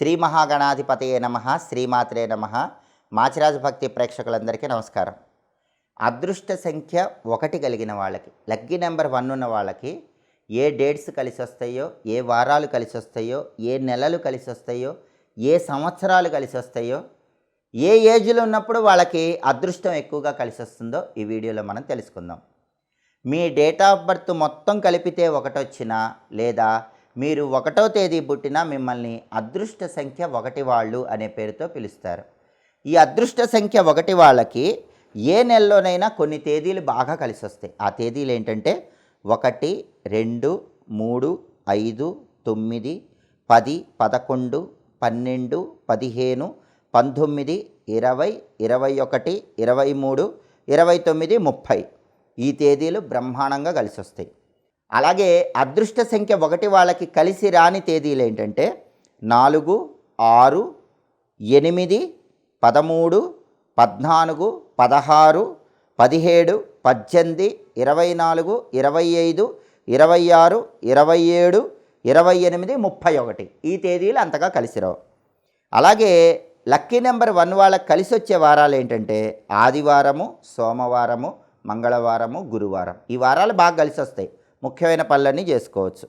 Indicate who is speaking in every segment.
Speaker 1: శ్రీ మహాగణాధిపతయే నమ శ్రీమాత్రే నమ. మాచిరాజు భక్తి ప్రేక్షకులందరికీ నమస్కారం. అదృష్ట సంఖ్య ఒకటి కలిగిన వాళ్ళకి లక్కీ నెంబర్ వన్ ఉన్న వాళ్ళకి ఏ డేట్స్ కలిసి వస్తాయో ఏ వారాలు కలిసి వస్తాయో ఏ నెలలు కలిసి వస్తాయో ఏ సంవత్సరాలు కలిసి వస్తాయో ఏ ఏజ్లో ఉన్నప్పుడు వాళ్ళకి అదృష్టం ఎక్కువగా కలిసి వస్తుందో ఈ వీడియోలో మనం తెలుసుకుందాం. మీ డేట్ ఆఫ్ బర్త్ మొత్తం కలిపితే ఒకటొచ్చినా లేదా మీరు ఒకటో తేదీ పుట్టిన మిమ్మల్ని అదృష్ట సంఖ్య ఒకటి వాళ్ళు అనే పేరుతో పిలుస్తారు. ఈ అదృష్ట సంఖ్య ఒకటి వాళ్ళకి ఏ నెలలోనైనా కొన్ని తేదీలు బాగా కలిసి వస్తాయి. ఆ తేదీలు ఏంటంటే ఒకటి రెండు మూడు ఐదు తొమ్మిది పది పదకొండు పన్నెండు పదిహేను పంతొమ్మిది ఇరవై ఇరవై ఒకటి ఇరవై మూడు ఇరవై తొమ్మిది ముప్పై. ఈ తేదీలు బ్రహ్మాండంగా కలిసి వస్తాయి. అలాగే అదృష్ట సంఖ్య ఒకటి వాళ్ళకి కలిసి రాని తేదీలు ఏంటంటే నాలుగు ఆరు ఎనిమిది పదమూడు పద్నాలుగు పదహారు పదిహేడు పద్దెనిమిది ఇరవై నాలుగు ఇరవై ఐదు ఇరవై ఆరు ఇరవై ఏడు ఇరవై ఎనిమిది ముప్పై ఒకటి. ఈ తేదీలు అంతగా కలిసిరావు అలాగే లక్కీ నెంబర్ వన్ వాళ్ళకి కలిసి వచ్చే వారాలు ఏంటంటే ఆదివారము సోమవారము మంగళవారము గురువారం. ఈ వారాలు బాగా కలిసి వస్తాయి. ముఖ్యమైన పనులన్నీ చేసుకోవచ్చు.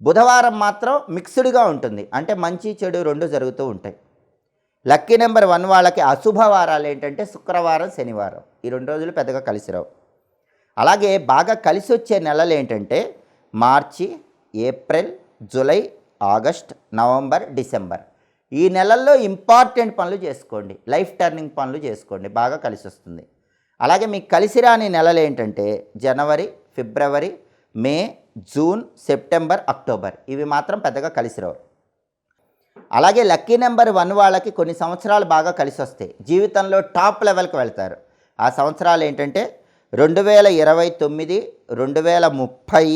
Speaker 1: బుధవారం మాత్రం మిక్స్డ్గా ఉంటుంది. అంటే మంచి చెడు రెండు జరుగుతూ ఉంటాయి. లక్కీ నెంబర్ వన్ వాళ్ళకి అశుభ వారాలు ఏంటంటే శుక్రవారం శనివారం. ఈ రెండు రోజులు పెద్దగా కలిసి రావు. అలాగే బాగా కలిసి వచ్చే నెలలు ఏంటంటే March April July August November December. ఈ నెలల్లో ఇంపార్టెంట్ పనులు చేసుకోండి. లైఫ్ టర్నింగ్ పనులు చేసుకోండి. బాగా కలిసి వస్తుంది. అలాగే మీకు కలిసి రాని నెలలు ఏంటంటే జనవరి ఫిబ్రవరి మే జూన్ సెప్టెంబర్ అక్టోబర్. ఇవి మాత్రం పెద్దగా కలిసి రావు. అలాగే లక్కీ నెంబర్ వన్ వాళ్ళకి కొన్ని సంవత్సరాలు బాగా కలిసి వస్తాయి. జీవితంలో టాప్ లెవెల్కి వెళ్తారు. ఆ సంవత్సరాలు ఏంటంటే రెండు వేల ఇరవై తొమ్మిది రెండు వేల ముప్పై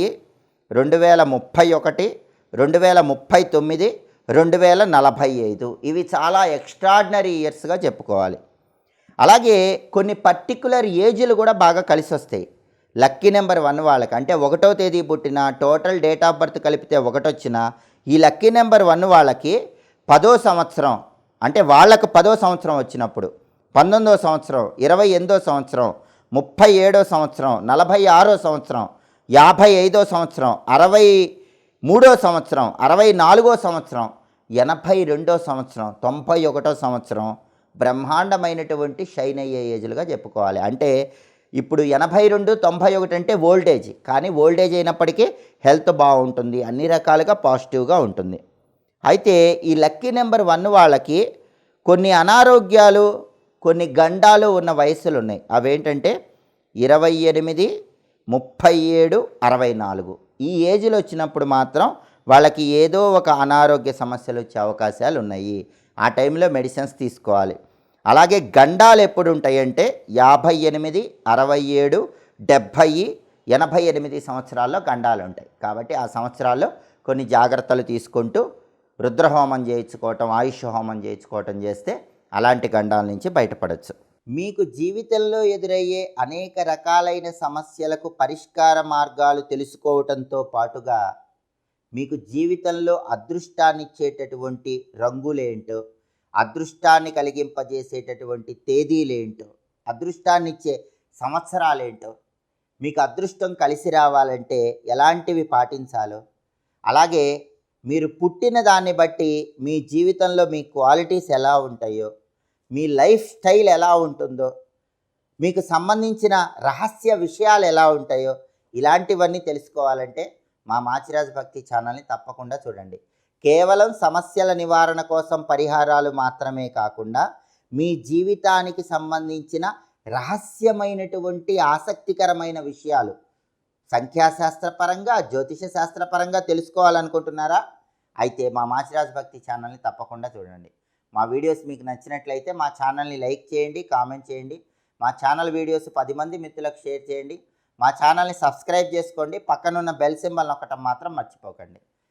Speaker 1: రెండు వేల ముప్పై ఒకటి రెండు వేల ముప్పై తొమ్మిది రెండు వేల నలభై ఐదు. ఇవి చాలా ఎక్స్ట్రాడినరీ ఇయర్స్గా చెప్పుకోవాలి. అలాగే కొన్ని పర్టికులర్ ఏజ్లు కూడా బాగా కలిసి వస్తాయి. లక్కీ నెంబర్ వన్ వాళ్ళకి. అంటే ఒకటో తేదీ పుట్టిన టోటల్ డేట్ ఆఫ్ బర్త్ కలిపితే ఒకటొచ్చిన ఈ లక్కీ నెంబర్ వన్ వాళ్ళకి పదో సంవత్సరం అంటే వాళ్ళకు పదో సంవత్సరం వచ్చినప్పుడు పంతొమ్మిదో సంవత్సరం ఇరవై ఎనిమిదో సంవత్సరం ముప్పై ఏడో సంవత్సరం నలభై ఆరో సంవత్సరం యాభై ఐదో సంవత్సరం అరవై మూడో సంవత్సరం అరవై నాలుగో సంవత్సరం ఎనభై రెండో సంవత్సరం తొంభై ఒకటో సంవత్సరం బ్రహ్మాండమైనటువంటి షైన్ అయ్యే ఏజ్లుగా చెప్పుకోవాలి. అంటే ఇప్పుడు ఎనభై రెండు తొంభై ఒకటి అంటే ఓల్డేజ్. కానీ ఓల్డేజ్ అయినప్పటికీ హెల్త్ బాగుంటుంది అన్ని రకాలుగా పాజిటివ్గా ఉంటుంది. అయితే ఈ లక్కీ నెంబర్ వన్ వాళ్ళకి కొన్ని అనారోగ్యాలు కొన్ని గండాలు ఉన్న వయసులు ఉన్నాయి. అవేంటంటే ఇరవై ఎనిమిది ముప్పై ఏడు అరవై నాలుగు. ఈ ఏజ్లో వచ్చినప్పుడు మాత్రం వాళ్ళకి ఏదో ఒక అనారోగ్య సమస్యలు వచ్చే అవకాశాలు ఉన్నాయి. ఆ టైంలో మెడిసిన్స్ తీసుకోవాలి. అలాగే గండాలు ఎప్పుడు ఉంటాయంటే యాభై ఎనిమిది అరవై ఏడు డెబ్భై ఎనభై ఎనిమిది సంవత్సరాల్లో గండాలు ఉంటాయి కాబట్టి ఆ సంవత్సరాల్లో కొన్ని జాగ్రత్తలు తీసుకుంటూ రుద్రహోమం చేయించుకోవటం ఆయుష్ హోమం చేయించుకోవటం చేస్తే అలాంటి గండాల నుంచి బయటపడవచ్చు మీకు జీవితంలో ఎదురయ్యే అనేక రకాలైన సమస్యలకు పరిష్కార మార్గాలు తెలుసుకోవటంతో పాటుగా మీకు జీవితంలో అదృష్టాన్నిచ్చేటటువంటి రంగులేంటో అదృష్టాన్ని కలిగింపజేసేటటువంటి తేదీలేంటో అదృష్టాన్ని ఇచ్చే సంవత్సరాలేంటో మీకు అదృష్టం కలిసి రావాలంటే ఎలాంటివి పాటించాలో అలాగే మీరు పుట్టిన దాన్ని బట్టి మీ జీవితంలో మీ క్వాలిటీస్ ఎలా ఉంటాయో మీ లైఫ్ స్టైల్ ఎలా ఉంటుందో మీకు సంబంధించిన రహస్య విషయాలు ఎలా ఉంటాయో ఇలాంటివన్నీ తెలుసుకోవాలంటే మా మాచిరాజ్ భక్తి ఛానల్ని తప్పకుండా చూడండి. కేవలం సమస్యల నివారణ కోసం పరిహారాలు మాత్రమే కాకుండా మీ జీవితానికి సంబంధించిన రహస్యమైనటువంటి ఆసక్తికరమైన విషయాలు సంఖ్యాశాస్త్రపరంగా జ్యోతిష శాస్త్రపరంగా తెలుసుకోవాలనుకుంటున్నారా? అయితే మా మాచిరాజ్ భక్తి ఛానల్ని తప్పకుండా చూడండి. మా వీడియోస్ మీకు నచ్చినట్లయితే మా ఛానల్ని లైక్ చేయండి కామెంట్ చేయండి. మా ఛానల్ వీడియోస్ పది మంది మిత్రులకు షేర్ చేయండి. మా ఛానల్ని సబ్స్క్రైబ్ చేసుకోండి. పక్కనున్న బెల్ సింబల్ ఒకటం మాత్రం మర్చిపోకండి.